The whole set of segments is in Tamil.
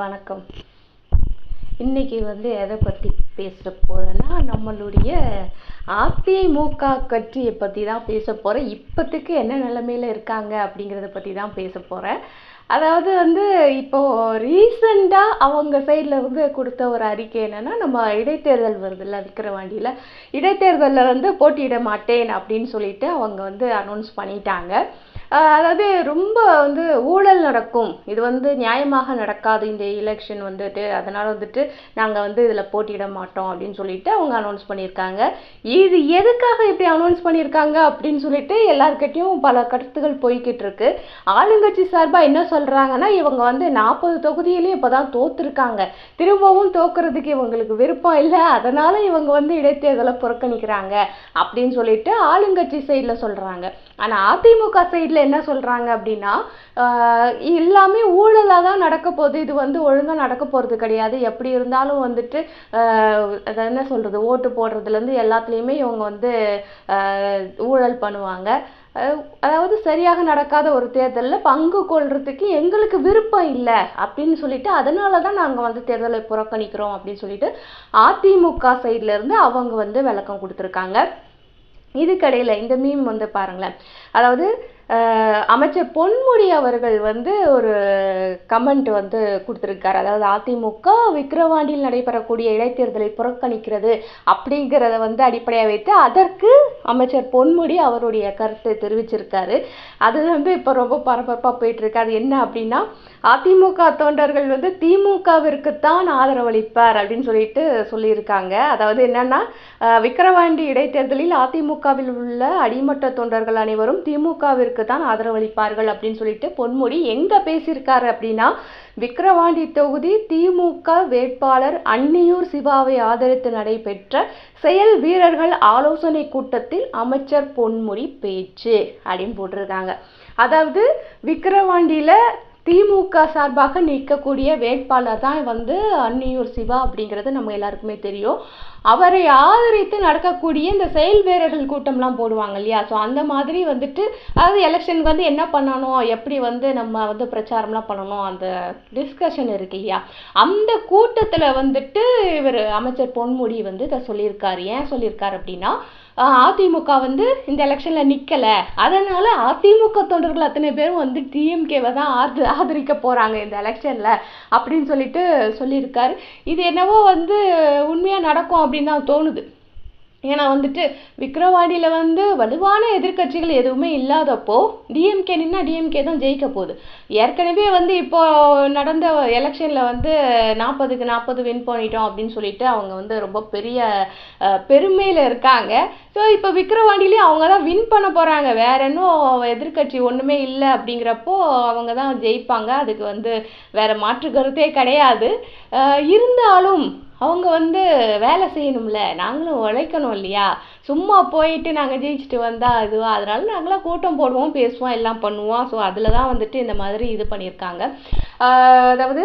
வணக்கம். இன்னைக்கு வந்து எதை பற்றி பேச போகிறேன்னா நம்மளுடைய அதிமுக கட்சியை பற்றி தான் பேச போகிறேன் இப்போத்துக்கு என்ன நிலமையில் இருக்காங்க அப்படிங்கிறத பற்றி தான் பேச போகிறேன் அதாவது வந்து இப்போது ரீசெண்டாக அவங்க சைடில் வந்து கொடுத்த ஒரு அறிக்கை என்னென்னா நம்ம இடைத்தேர்தல் வருதுல்ல விக்கிரவாண்டியில் இடைத்தேர்தலில் வந்து போட்டியிட மாட்டேன் அப்படின்னு சொல்லிட்டு அவங்க வந்து அனௌன்ஸ் பண்ணிட்டாங்க. அதாவது ரொம்ப வந்து ஊழல் நடக்கும். இது வந்து நியாயமாக நடக்காது. இந்த எலெக்ஷன் வந்துட்டு அதனால் வந்துட்டு நாங்கள் வந்து இதில் போட்டியிட மாட்டோம் அப்படின்னு சொல்லிட்டு அவங்க அனௌன்ஸ் பண்ணியிருக்காங்க. இது எதுக்காக இப்படி அனௌன்ஸ் பண்ணியிருக்காங்க அப்படின்னு சொல்லிட்டு எல்லாருக்கிட்டையும் பல கருத்துகள் போய்கிட்டு இருக்கு. ஆளுங்கட்சி சார்பாக என்ன சொல்கிறாங்கன்னா இவங்க வந்து நாற்பது தொகுதியிலையும் இப்போதான் தோத்துருக்காங்க. திரும்பவும் தோக்குறதுக்கு இவங்களுக்கு விருப்பம் இல்லை. அதனால இவங்க வந்து இடைத்தேர்தலை புறக்கணிக்கிறாங்க அப்படின்னு சொல்லிட்டு ஆளுங்கட்சி சைடில் சொல்கிறாங்க ஆனால் அதிமுக சைடில் என்ன சொல்கிறாங்க அப்படின்னா எல்லாமே ஊழலாக தான் நடக்க போகுது. இது வந்து ஒழுங்காக நடக்க போகிறது கிடையாது. எப்படி இருந்தாலும் வந்துட்டு அதை அது என்ன சொல்கிறது ஓட்டு போடுறதுலேருந்து எல்லாத்துலேயுமே இவங்க வந்து ஊழல் பண்ணுவாங்க. அதாவது சரியாக நடக்காத ஒரு தேர்தலில் பங்கு கொள்றதுக்கு எங்களுக்கு விருப்பம் இல்லை அப்படின்னு சொல்லிட்டு அதனால தான் நாங்கள் வந்து தேர்தலை புறக்கணிக்கிறோம் அப்படின்னு சொல்லிட்டு அதிமுக சைட்லேருந்து அவங்க வந்து விளக்கம் கொடுத்துருக்காங்க. இதுக்கடையில் இந்த மீம் வந்து பாருங்களேன். அதாவது அமைச்சர் பொன்முடி அவர்கள் வந்து ஒரு கமெண்ட் வந்து கொடுத்துருக்காரு. அதாவது அதிமுக விக்கிரவாண்டியில் நடைபெறக்கூடிய இடைத்தேர்தலை புறக்கணிக்கிறது அப்படிங்கிறத வந்து அடிப்படையாக வைத்து அதற்கு அமைச்சர் பொன்முடி அவருடைய கருத்தை தெரிவிச்சிருக்காரு. அது வந்து இப்போ ரொம்ப பரபரப்பாக போயிட்டுருக்கு. அது என்ன அப்படின்னா அதிமுக தொண்டர்கள் வந்து திமுகவிற்குத்தான் ஆதரவளிப்பார் அப்படின்னு சொல்லிட்டு சொல்லியிருக்காங்க. அதாவது என்னன்னா விக்கிரவாண்டி இடைத்தேர்தலில் அதிமுகவில் உள்ள அடிமட்ட தொண்டர்கள் அனைவரும் திமுகவிற்கு தான் ஆதரவளிப்பார்கள் அப்படின்னு சொல்லிட்டு பொன்முடி எங்கே பேசியிருக்காரு அப்படின்னா விக்கிரவாண்டி தொகுதி திமுக வேட்பாளர் அன்னியூர் சிவாவை ஆதரித்து நடைபெற்ற செயல் வீரர்கள் ஆலோசனை கூட்டத்தில் அமைச்சர் பொன்முடி பேச்சு அப்படின்னு போட்டிருக்காங்க. அதாவது விக்கிரவாண்டியில் திமுக சார்பாக நிற்கக்கூடிய வேட்பாளர் தான் வந்து அன்னியூர் சிவா அப்படிங்கிறது நம்ம எல்லாருக்குமே தெரியும். அவரை ஆதரித்து நடக்கக்கூடிய இந்த செயல் வீரர்கள் கூட்டம்லாம் போடுவாங்க இல்லையா? ஸோ அந்த மாதிரி வந்துட்டு அதாவது எலெக்ஷனுக்கு வந்து என்ன பண்ணணும்? எப்படி வந்து நம்ம வந்து பிரச்சாரம்லாம் பண்ணணும்? அந்த டிஸ்கஷன் இருக்கு இல்லையா? அந்த கூட்டத்தில் வந்துட்டு இவர் அமைச்சர் பொன்முடி வந்து இதை சொல்லியிருக்காரு. ஏன் சொல்லியிருக்காரு அப்படின்னா அதிமுக வந்து இந்த எலெக்ஷனில் நிற்கலை அதனால் அதிமுக தொண்டர்கள் அத்தனை பேரும் வந்து டிஎம்கேவை தான் ஆதரி ஆதரிக்க போகிறாங்க இந்த எலெக்ஷனில் அப்படின்னு சொல்லிட்டு சொல்லியிருக்காரு. இது என்னவோ வந்து உண்மையாக நடக்கும் அப்படின்னு தான் தோணுது. ஏன்னா வந்துட்டு விக்ரவாண்டியில் வந்து வலுவான எதிர்க்கட்சிகள் எதுவுமே இல்லாதப்போ டிஎம்கே நின்னா டிஎம்கே தான் ஜெயிக்க போகுது. ஏற்கனவே வந்து இப்போது நடந்த எலெக்ஷனில் வந்து நாற்பதுக்கு நாற்பது வின் பண்ணிட்டோம் அப்படின்னு சொல்லிட்டு அவங்க வந்து ரொம்ப பெரிய பெருமையில் இருக்காங்க. ஸோ இப்போ விக்கிரவாண்டிலேயே அவங்க தான் வின் பண்ண போகிறாங்க வேற இன்னும் எதிர்க்கட்சி ஒன்றுமே இல்லை அப்படிங்கிறப்போ அவங்க தான் ஜெயிப்பாங்க. அதுக்கு வந்து வேறு மாற்று கருத்தே கிடையாது. இருந்தாலும் அவங்க வந்து வேலை செய்யணும்ல. நாங்களும் உழைக்கணும் இல்லையா? சும்மா போயிட்டு நாங்கள் ஜெயிச்சுட்டு வந்தால் அதுவா? அதனால நாங்களாம் கூட்டம் போடுவோம் பேசுவோம் எல்லாம் பண்ணுவோம். ஸோ அதில் தான் வந்துட்டு இந்த மாதிரி இது பண்ணியிருக்காங்க. அதாவது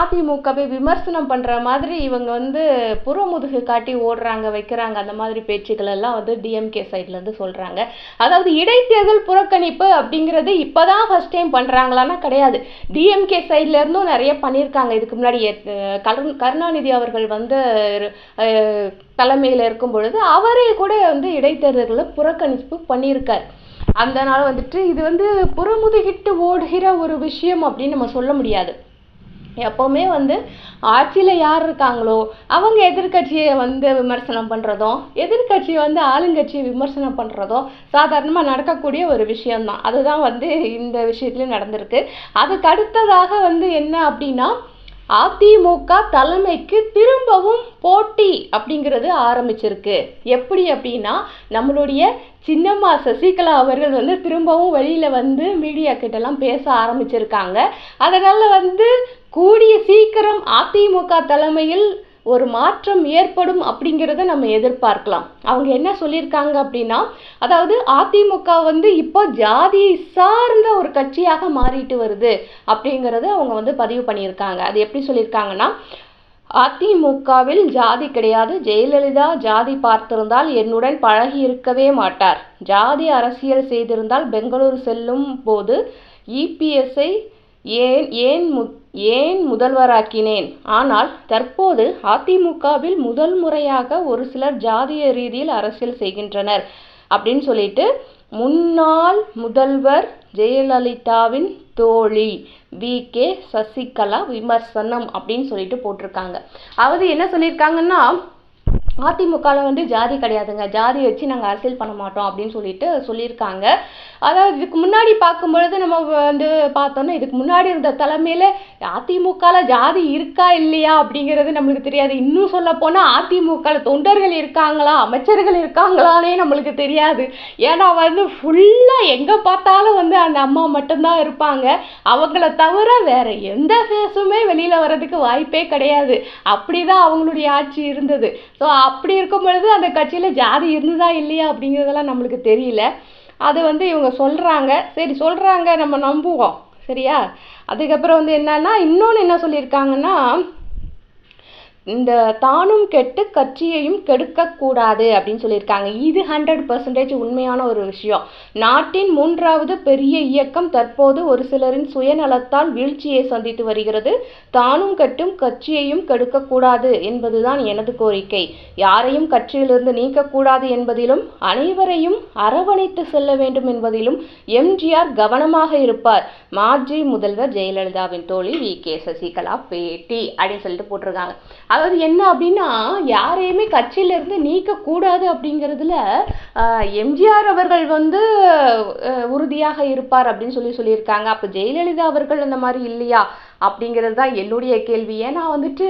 அதிமுகவை விமர்சனம் பண்ணுற மாதிரி இவங்க வந்து புறமுதுகு காட்டி ஓடுறாங்க வைக்கிறாங்க. அந்த மாதிரி பேச்சுக்கள் எல்லாம் வந்து டிஎம்கே சைட்லேருந்து சொல்கிறாங்க அதாவது இடைத்தேர்தல் புறக்கணிப்பு அப்படிங்கிறது இப்போ தான் ஃபர்ஸ்ட் டைம் பண்ணுறாங்களான்னா கிடையாது டிஎம்கே சைட்லேருந்தும் நிறைய பண்ணியிருக்காங்க. இதுக்கு முன்னாடி கருண் கருணாநிதி அவர்கள் வந்து தலைமையில் இருக்கும் பொழுது அவரே கூட வந்து இடைத்தேர்தல்களை புறக்கணிப்பு பண்ணியிருக்கார். அதனால் வந்துட்டு இது வந்து புறமுதுகிட்டு ஓடுகிற ஒரு விஷயம் அப்படின்னு நம்ம சொல்ல முடியாது. எப்போவுமே வந்து ஆட்சியில் யார் இருக்காங்களோ அவங்க எதிர்க்கட்சியை வந்து விமர்சனம் பண்ணுறதும் எதிர்க்கட்சி வந்து ஆளுங்கட்சியை விமர்சனம் பண்ணுறதும் சாதாரணமாக நடக்கக்கூடிய ஒரு விஷயம்தான். அதுதான் வந்து இந்த விஷயத்துலையும் நடந்திருக்கு. அதுக்கு அடுத்ததாக வந்து என்ன அப்படின்னா அதிமுக தலைமைக்கு திரும்பவும் போட்டி அப்படிங்கிறது ஆரம்பிச்சிருக்கு. எப்படி அப்படின்னா நம்மளுடைய சின்னம்மா சசிகலா அவர்கள் வந்து திரும்பவும் வெளியில் வந்து மீடியா கிட்டலாம் பேச ஆரம்பிச்சிருக்காங்க. அதனால் வந்து கூடிய சீக்கிரம் அதிமுக தலைமையில் ஒரு மாற்றம் ஏற்படும் அப்படிங்கிறத நம்ம எதிர்பார்க்கலாம். அவங்க என்ன சொல்லியிருக்காங்க அப்படின்னா அதாவது அதிமுக வந்து இப்போ ஜாதி சார்ந்த ஒரு கட்சியாக மாறிட்டு வருது அப்படிங்கிறத அவங்க வந்து பதிவு பண்ணியிருக்காங்க. அது எப்படி சொல்லியிருக்காங்கன்னா அதிமுகவில் ஜாதி கிடையாது. ஜெயலலிதா ஜாதி பார்த்திருந்தால் என்னுடன் பழகி இருக்கவே மாட்டார். ஜாதி அரசியல் செய்திருந்தால் பெங்களூர் செல்லும் போது இபிஎஸ்ஐ ஏன் ஏன் ஏன் முதல்வராக்கினேன்? ஆனால் தற்போது அதிமுகவில் முதல் முறையாக ஒரு சிலர் ஜாதிய ரீதியில் அரசியல் செய்கின்றனர் அப்படின்னு சொல்லிட்டு முன்னாள் முதல்வர் ஜெயலலிதாவின் தோழி வி. கே. சசிகலா விமர்சனம் அப்படின்னு சொல்லிட்டு போட்டிருக்காங்க. அதாவது என்ன சொல்லியிருக்காங்கன்னா அதிமுகவில் வந்து ஜாதி கிடையாதுங்க. ஜாதி வச்சு நாங்கள் அரசியல் பண்ண மாட்டோம் அப்படின்னு சொல்லிட்டு சொல்லியிருக்காங்க. அதாவது இதுக்கு முன்னாடி பார்க்கும் பொழுது நம்ம வந்து பார்த்தோன்னா இதுக்கு முன்னாடி இருந்த தலைமையில் அதிமுகவில் ஜாதி இருக்கா இல்லையா அப்படிங்கிறது நம்மளுக்கு தெரியாது. இன்னும் சொல்ல போனால் அதிமுகவில் தொண்டர்கள் இருக்காங்களா அமைச்சர்கள் இருக்காங்களானே நம்மளுக்கு தெரியாது. ஏன்னா வந்து ஃபுல்லாக எங்கே பார்த்தாலும் வந்து அந்த அம்மா மட்டும்தான் இருப்பாங்க. அவங்கள தவிர வேற எந்த ஃபேஸுமே வெளியில் வர்றதுக்கு வாய்ப்பே கிடையாது. அப்படி தான் அவங்களுடைய ஆட்சி இருந்தது. ஸோ அப்படி இருக்கும் பொழுது அந்த கட்சியில் ஜாதி இருந்ததா இல்லையா அப்படிங்கிறதெல்லாம் நம்மளுக்கு தெரியல. அது வந்து இவங்க சொல்கிறாங்க சரி சொல்கிறாங்க நம்ம நம்புவோம். சரியா? அதுக்கப்புறம் வந்து என்னன்னா இன்னொன்று என்ன சொல்லியிருக்காங்கன்னா இந்த தானும் கெட்டு கட்சியையும் கெடுக்கக்கூடாது அப்படின்னு சொல்லியிருக்காங்க. இது ஹண்ட்ரட் பர்சன்டேஜ் உண்மையான ஒரு விஷயம். நாட்டின் மூன்றாவது பெரிய இயக்கம் தற்போது ஒரு சிலரின் சுயநலத்தால் வீழ்ச்சியை சந்தித்து வருகிறது. தானும் கெட்டும் கட்சியையும் கெடுக்கக்கூடாது என்பதுதான் எனது கோரிக்கை. யாரையும் கட்சியிலிருந்து நீக்கக்கூடாது என்பதிலும் அனைவரையும் அரவணைத்து செல்ல வேண்டும் என்பதிலும் எம்ஜிஆர் கவனமாக இருப்பார். மாஜி முதல்வர் ஜெயலலிதாவின் தோழி வி கே சசிகலா பேட்டி அப்படின்னு சொல்லிட்டு போட்டிருக்காங்க. அதாவது என்ன அப்படின்னா யாரையுமே கட்சியிலிருந்து நீக்கக்கூடாது அப்படிங்கிறதுல எம்ஜிஆர் அவர்கள் வந்து உறுதியாக இருப்பார் அப்படின்னு சொல்லி சொல்லியிருக்காங்க. அப்போ ஜெயலலிதா அவர்கள் அந்த மாதிரி இல்லையா அப்படிங்கிறது தான் என்னுடைய கேள்வி. ஏன்னா வந்துட்டு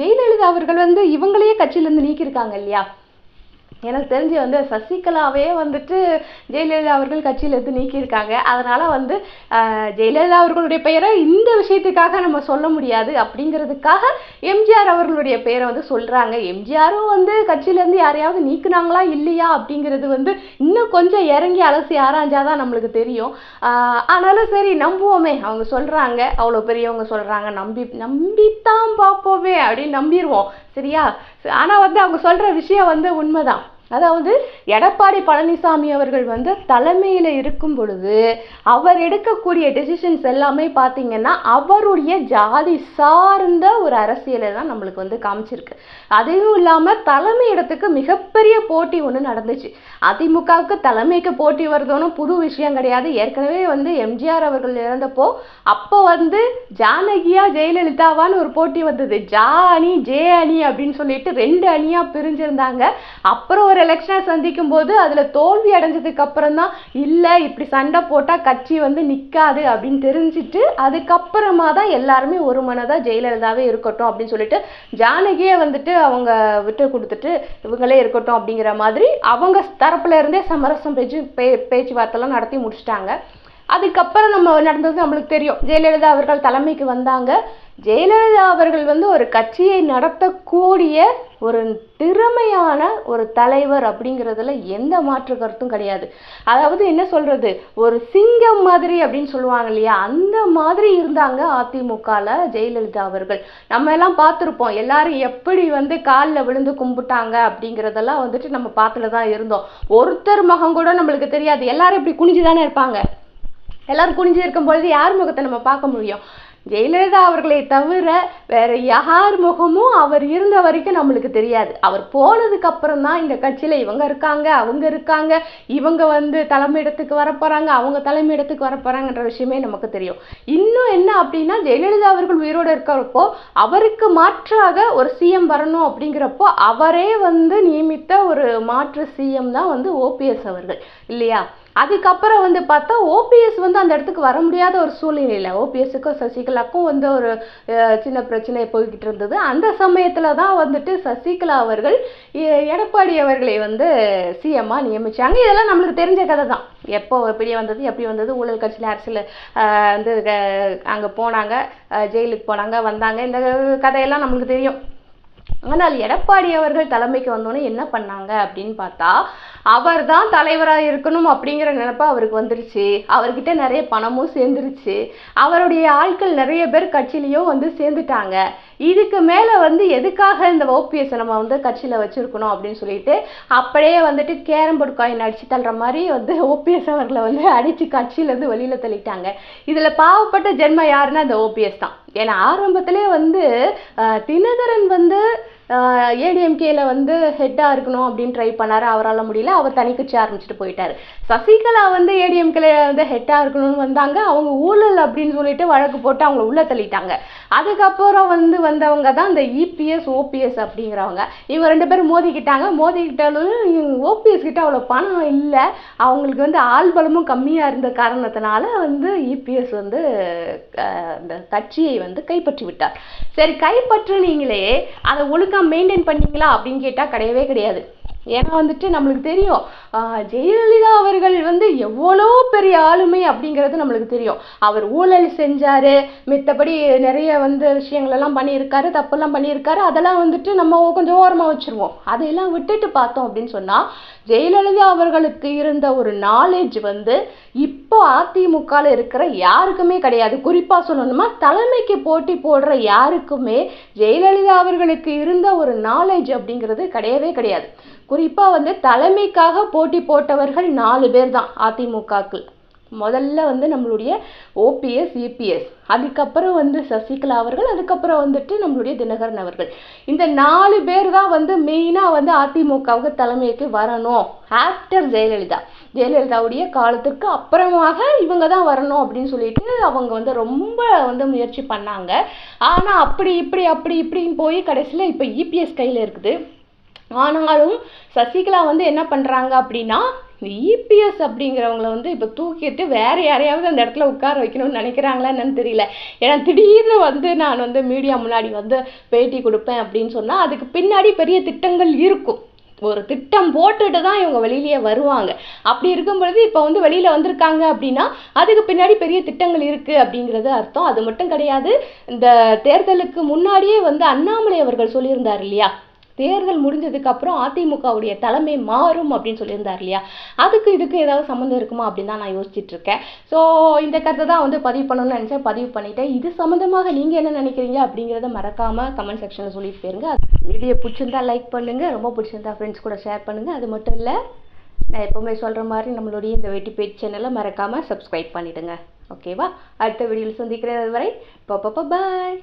ஜெயலலிதா அவர்கள் வந்து இவங்களையே கட்சியிலேருந்து நீக்கியிருக்காங்க இல்லையா? எனக்கு தெரிஞ்சு வந்து சசிகலாவே வந்துட்டு ஜெயலலிதா அவர்கள் கட்சியிலேருந்து நீக்கியிருக்காங்க. அதனால் வந்து ஜெயலலிதா அவர்களுடைய பெயரை இந்த விஷயத்துக்காக நம்ம சொல்ல முடியாது. அப்படிங்கிறதுக்காக எம்ஜிஆர் அவர்களுடைய பெயரை வந்து சொல்கிறாங்க எம்ஜிஆரும் வந்து கட்சியிலேருந்து யாரையாவது நீக்குனாங்களா இல்லையா அப்படிங்கிறது வந்து இன்னும் கொஞ்சம் இறங்கி அலசி ஆராய்ஞ்சாதான் நம்மளுக்கு தெரியும். ஆனாலும் சரி நம்புவோமே. அவங்க சொல்கிறாங்க அவ்வளோ பெரியவங்க சொல்கிறாங்க நம்பி நம்பித்தான் பார்ப்போமே அப்படின்னு நம்பிடுவோம் சரியா? ஆனால் வந்து அவங்க சொல்கிற விஷயம் வந்து உண்மைதான். அதாவது எடப்பாடி பழனிசாமி அவர்கள் வந்து தலைமையில் இருக்கும் பொழுது அவர் எடுக்கக்கூடிய டெசிஷன்ஸ் எல்லாமே பார்த்தீங்கன்னா அவருடைய ஜாதி சார்ந்த ஒரு அரசியலை தான் நம்மளுக்கு வந்து காமிச்சிருக்கு. அதுவும் இல்லாமல் தலைமை இடத்துக்கு மிகப்பெரிய போட்டி ஒன்று நடந்துச்சு. அதிமுகவுக்கு தலைமைக்கு போட்டி வருதுன்னு புது விஷயம் கிடையாது. ஏற்கனவே வந்து எம்ஜிஆர் அவர்கள் இறந்தப்போ அப்போ வந்து ஜானகியா ஜெயலலிதாவான்னு ஒரு போட்டி வந்தது. ஜா அணி ஜே அணி அப்படின்னு சொல்லிட்டு ரெண்டு அணியாக பிரிஞ்சிருந்தாங்க. அப்புறம் ஒரு எலெக்ஷனை சந்திக்கும் போது அதில் தோல்வி அடைஞ்சதுக்கு அப்புறம் தான் இல்லை இப்படி சண்டை போட்டால் கட்சி வந்து நிற்காது அப்படின்னு தெரிஞ்சுட்டு அதுக்கப்புறமா தான் எல்லாருமே ஒரு மனதாக ஜெயலலிதாவே இருக்கட்டும் அப்படின்னு சொல்லிட்டு ஜானகியே வந்துட்டு அவங்க விட்டு கொடுத்துட்டு இவங்களே இருக்கட்டும் அப்படிங்கிற மாதிரி அவங்க தரப்புல இருந்தே சமரசம் பேச்சு பே பேச்சுவார்த்தைலாம் நடத்தி முடிச்சிட்டாங்க. அதுக்கப்புறம் நம்ம நடந்தது நம்மளுக்கு தெரியும். ஜெயலலிதா அவர்கள் தலைமைக்கு வந்தாங்க. ஜெயலலிதா அவர்கள் வந்து ஒரு கட்சியை நடத்தக்கூடிய ஒரு திறமையான ஒரு தலைவர் அப்படிங்கிறதுல எந்த மாற்று கருத்தும் கிடையாது. அதாவது என்ன சொல்றது? ஒரு சிங்கம் மாதிரி அப்படின்னு சொல்லுவாங்க இல்லையா? அந்த மாதிரி இருந்தாங்க அதிமுகல ஜெயலலிதா அவர்கள். நம்ம எல்லாம் பார்த்துருப்போம். எல்லாரும் எப்படி வந்து காலில் விழுந்து கும்பிட்டாங்க அப்படிங்கிறதெல்லாம் வந்துட்டு நம்ம பார்த்துட்டு தான் இருந்தோம். ஒருத்தர் முகம் கூட நம்மளுக்கு தெரியாது. எல்லாரும் இப்படி குனிஞ்சு தானே இருப்பாங்க. எல்லாரும் குனிஞ்சு இருக்கும் பொழுது யார் முகத்தை நம்ம பார்க்க முடியும்? ஜெயலலிதா அவர்களை தவிர வேற யார் முகமும் அவர் இருந்த வரைக்கும் நம்மளுக்கு தெரியாது. அவர் போனதுக்கு அப்புறம் தான் இந்த கட்சியில இவங்க இருக்காங்க அவங்க இருக்காங்க இவங்க வந்து தலைமையிடத்துக்கு வரப்போறாங்க அவங்க தலைமையிடத்துக்கு வரப்போறாங்கன்ற விஷயமே நமக்கு தெரியும். இன்னும் என்ன அப்படின்னா ஜெயலலிதா அவர்கள் உயிரோடு இருக்கிறப்போ அவருக்கு மாற்றாக ஒரு சிஎம் வரணும் அப்படிங்கிறப்போ அவரே வந்து நியமித்த ஒரு மாற்று சிஎம் தான் வந்து ஓபிஎஸ் அவர்கள். இல்லையா? அதுக்கப்புறம் வந்து பார்த்தா ஓபிஎஸ் வந்து அந்த இடத்துக்கு வர முடியாத ஒரு சூழ்நிலையில் ஓபிஎஸ்க்கும் சசிகலாக்கும் வந்து ஒரு சின்ன பிரச்சனை போய்கிட்டு இருந்தது. அந்த சமயத்தில் தான் வந்துட்டு சசிகலா அவர்கள் எடப்பாடி அவர்களை வந்து சிஎம்மா நியமித்தாங்க இதெல்லாம் நம்மளுக்கு தெரிஞ்ச கதை தான். எப்போ எப்படி வந்தது எப்படி வந்தது ஊழல் கட்சியில் அரசியல் வந்து அங்கே போனாங்க ஜெயிலுக்கு போனாங்க வந்தாங்க. இந்த கதையெல்லாம் நம்மளுக்கு தெரியும். ஆனால் எடப்பாடி அவர்கள் தலைமைக்கு வந்தோடனே என்ன பண்ணாங்க அப்படின்னு பார்த்தா அவர் தான் தலைவராக இருக்கணும் அப்படிங்கிற நினைப்பு அவருக்கு வந்துருச்சு. அவர்கிட்ட நிறைய பணமும் சேர்ந்துருச்சு. அவருடைய ஆட்கள் நிறைய பேர் கட்சியிலையும் வந்து சேர்ந்துட்டாங்க. இதுக்கு மேலே வந்து எதுக்காக இந்த ஓபிஎஸ் நம்ம வந்து கட்சியில் வச்சுருக்கணும் அப்படின்னு சொல்லிட்டு அப்படியே வந்துட்டு கேரம்போர்டு காயின் அடித்து தள்ளுற மாதிரி வந்து ஓபிஎஸ் அவர்களை வந்து அடித்து கட்சியிலேருந்து வெளியில் தள்ளிட்டாங்க. இதில் பாவப்பட்ட ஜென்மம் யாருன்னா இந்த ஓபிஎஸ் தான். ஏன்னா ஆரம்பத்திலே வந்து தினகரன் வந்து ஏடிஎம்கேல வந்து ஹெட்டாக இருக்கணும் அப்படின்னு ட்ரை பண்ணாரு. அவரால் முடியல. அவர் தனி கட்சி ஆரம்பிச்சுட்டு போயிட்டார். சசிகலா வந்து ஏடிஎம்கேல வந்து ஹெட்டாக இருக்கணும்னு வந்தாங்க. அவங்க ஊழல் அப்படின்னு சொல்லிட்டு வழக்கு போட்டு அவங்கள உள்ளே தள்ளிட்டாங்க. அதுக்கப்புறம் வந்து வந்தவங்க தான் இந்த இபிஎஸ் ஓபிஎஸ் அப்படிங்கிறவங்க. இவங்க ரெண்டு பேரும் மோதிக்கிட்டாங்க. மோதிக்கிட்டாலும் ஓபிஎஸ் கிட்ட அவ்வளோ பணம் இல்லை. அவங்களுக்கு வந்து ஆள் பலமும் கம்மியாக இருந்த காரணத்தினால வந்து இபிஎஸ் வந்து அந்த கட்சியை வந்து கைப்பற்றி விட்டார். சரி கைப்பற்றுனீங்களே அதை ஒழுங்காக மெயின்டைன் பண்ணீங்களா அப்படின்னு கேட்டால் கிடையவே கிடையாது. ஏன்னா வந்துட்டு நம்மளுக்கு தெரியும் ஜெயலலிதா அவர்கள் வந்து எவ்வளோ பெரிய ஆளுமை அப்படிங்கிறது நம்மளுக்கு தெரியும். அவர் ஊழல் செஞ்சார் மித்தபடி நிறைய வந்து விஷயங்களெல்லாம் பண்ணியிருக்காரு தப்பெல்லாம் பண்ணியிருக்காரு அதெல்லாம் வந்துட்டு நம்ம கொஞ்சம் ஓரமாக வச்சிருவோம். அதையெல்லாம் விட்டுட்டு பார்த்தோம் அப்படின்னு சொன்னால் ஜெயலலிதா அவர்களுக்கு இருந்த ஒரு நாலேஜ் வந்து இப்போ அதிமுகவில் இருக்கிற யாருக்குமே கிடையாது. குறிப்பாக சொல்லணுமா தலைமைக்கு போட்டி போடுற யாருக்குமே ஜெயலலிதா அவர்களுக்கு இருந்த ஒரு நாலேஜ் அப்படிங்கிறது கிடையவே கிடையாது. குறிப்பாக வந்து தலைமைக்காக போட்டி போட்டவர்கள் நாலு பேர் தான் அதிமுகக்கு. முதல்ல வந்து நம்மளுடைய ஓபிஎஸ் இபிஎஸ் அதுக்கப்புறம் வந்து சசிகலா அவர்கள் அதுக்கப்புறம் வந்துட்டு நம்மளுடைய தினகரன் அவர்கள். இந்த நாலு பேர் தான் வந்து மெயினாக வந்து அதிமுகவுக்கு தலைமைக்கு வரணும். ஆஃப்டர் ஜெயலலிதா. ஜெயலலிதாவுடைய காலத்திற்கு அப்புறமாக இவங்க தான் வரணும் அப்படின்னு சொல்லிட்டு அவங்க வந்து ரொம்ப வந்து முயற்சி பண்ணாங்க. ஆனால் அப்படி இப்படி அப்படி இப்படின்னு போய் கடைசியில் இப்போ இபிஎஸ் கையில் இருக்குது. ஆனாலும் சசிகலா வந்து என்ன பண்ணுறாங்க அப்படின்னா இந்த இபிஎஸ் அப்படிங்கிறவங்கள வந்து இப்போ தூக்கிட்டு வேறு யாரையாவது அந்த இடத்துல உட்கார வைக்கணும்னு நினைக்கிறாங்களா என்னன்னு தெரியல. ஏன்னா திடீர்னு வந்து நான் வந்து மீடியா முன்னாடி வந்து பேட்டி கொடுப்பேன் அப்படின்னு சொன்னால் அதுக்கு பின்னாடி பெரிய திட்டங்கள் இருக்கும். ஒரு திட்டம் போட்டுட்டு தான் இவங்க வெளியிலேயே வருவாங்க. அப்படி இருக்கும் பொழுது இப்போ வந்து வெளியில் வந்திருக்காங்க அப்படின்னா அதுக்கு பின்னாடி பெரிய திட்டங்கள் இருக்குது அப்படிங்கிறது அர்த்தம். அது மட்டும் கிடையாது. இந்த தேர்தலுக்கு முன்னாடியே வந்து அண்ணாமலை அவர்கள் சொல்லியிருந்தார் இல்லையா? தேர்தல் முடிஞ்சதுக்கு அப்புறம் அதிமுகவுடைய தலைமை மாறும் அப்படின்னு சொல்லியிருந்தார் இல்லையா? அதுக்கு இதுக்கு ஏதாவது சம்மந்தம் இருக்குமா அப்படின்னு தான் நான் யோசிச்சுட்டு இருக்கேன். ஸோ இந்த கருத்தை தான் வந்து பதிவு பண்ணணும்னு நினச்சேன். பதிவு பண்ணிட்டேன். இது சம்மந்தமாக நீங்கள் என்ன நினைக்கிறீங்க அப்படிங்கிறத மறக்காமல் கமெண்ட் செக்ஷனில் சொல்லிட்டு போயிருங்க. வீடியோ பிடிச்சிருந்தா லைக் பண்ணுங்கள் ரொம்ப பிடிச்சிருந்தா ஃப்ரெண்ட்ஸ் கூட ஷேர் பண்ணுங்கள் அது மட்டும் இல்லை நான் எப்போவுமே சொல்கிற மாதிரி நம்மளுடைய இந்த வெட்டி பேஜ் சேனலை மறக்காமல் சப்ஸ்கிரைப் பண்ணிவிடுங்க ஓகேவா அடுத்த வீடியோவில் சந்திக்கிறது வரை பாப்பா பாய்